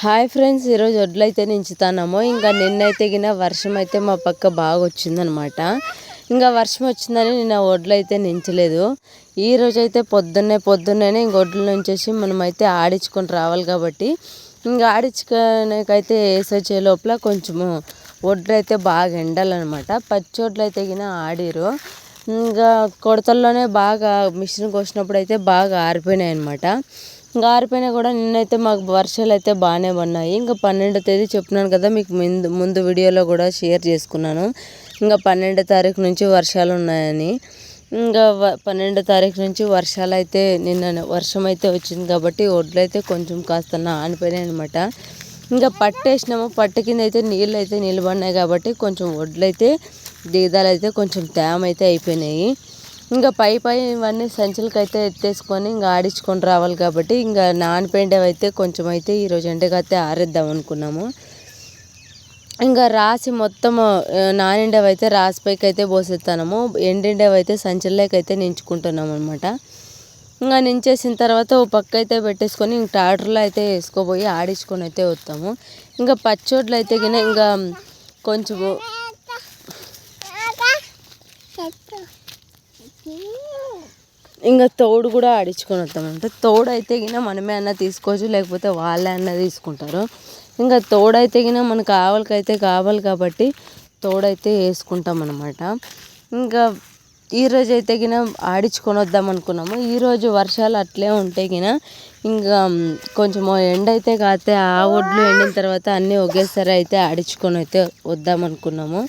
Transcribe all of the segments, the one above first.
Hi friends ఈరోజు వడ్లు అయితే నించుతాన్నాము. ఇంకా నిన్నైతే గిన వర్షం అయితే మా పక్క బాగా వచ్చిందనమాట ఇంకా వర్షం వచ్చిందని నిన్న వడ్లు అయితే నించలేదు. ఈ రోజు అయితే పొద్దున్నే పొద్దున్నే ఇంక వడ్లు నుంచేసి మనమైతే ఆడించుకొని రావాలి కాబట్టి ఇంకా ఆడించుకోనికైతే వేసొచ్చే లోపల కొంచెము వడ్లు అయితే బాగా ఎండాలన్నమాట పచ్చి వడ్లు అయితే గిన ఆడిరు. ఇంకా కొడతల్లోనే బాగా మిషన్ కోసినప్పుడు అయితే బాగా ఆరిపోయినాయి అనమాట ఇంకా ఆరిపోయినా కూడా నిన్నైతే మాకు వర్షాలు అయితే బాగానే పడినాయి ఇంకా పన్నెండో తేదీ చెప్తున్నాను కదా మీకు ముందు ముందు వీడియోలో కూడా షేర్ చేసుకున్నాను. ఇంకా పన్నెండో తారీఖు నుంచి వర్షాలు ఉన్నాయని. ఇంకా పన్నెండో తారీఖు నుంచి వర్షాలు అయితే నిన్న వర్షం అయితే వచ్చింది కాబట్టి ఒడ్లు అయితే కొంచెం కాస్త ఆనిపోయినాయి అనమాట ఇంకా పట్టేసినాము. పట్టు కింద అయితే నీళ్ళు అయితే నిలబడినాయి కాబట్టి కొంచెం వడ్లు అయితే దిగదాలు అయితే కొంచెం తేమ అయితే అయిపోయినాయి. ఇంకా పై పై ఇవన్నీ సంచులకి అయితే ఎత్తేసుకొని ఇంకా ఆడించుకొని రావాలి కాబట్టి ఇంకా నానిపోయిండేవి అయితే కొంచెం అయితే ఈరోజు ఎండకైతే ఆరేద్దాం అనుకున్నాము. ఇంకా రాసి మొత్తం నానిండేవి అయితే రాసి పైకి అయితే పోసేస్తాము ఎండిండేవి అయితే సంచుల్లోకైతే అయితే నించుకుంటున్నాం అనమాట ఇంకా నించేసిన తర్వాత ఓ పక్క అయితే పెట్టేసుకొని ఇంక ట్రాక్టర్లో అయితే వేసుకోబోయి ఆడించుకొని అయితే వస్తాము. ఇంకా పచ్చోట్లు అయితే గిన ఇంకా కొంచెము ఇంకా తోడు కూడా ఆడించుకొని వస్తామంటే. తోడు అయితే గిన మనమే అన్న తీసుకోవచ్చు లేకపోతే వాళ్ళే అన్న తీసుకుంటారు. ఇంకా తోడైతే గిన మనకు కావాలకైతే కావాలి కాబట్టి తోడైతే వేసుకుంటాం అనమాట ఇంకా ఈరోజు అయితే గిన ఆడించుకొని వద్దాం అనుకున్నాము. ఈరోజు వర్షాలు అట్లే ఉంటే గిన ఇంకా కొంచెం ఎండ అయితే కాస్తే ఆ ఒడ్లు ఎండిన తర్వాత అన్నీ ఒకేసారి అయితే ఆడించుకొని అయితే వద్దాం అనుకున్నాము.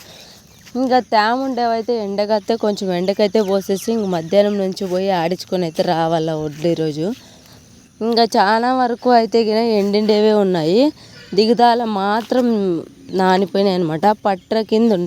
ఇంకా తేమ ఉండేవైతే ఎండకైతే కొంచెం ఎండకైతే పోసేసి ఇంక మధ్యాహ్నం నుంచి పోయి ఆడించుకొని అయితే రావాల వడ్లు ఈరోజు. ఇంకా చాలా వరకు అయితే గిన ఎండిండేవే ఉన్నాయి. దిగుదాల మాత్రం నానిపోయినాయి అనమాట పట్ర కింద ఉండే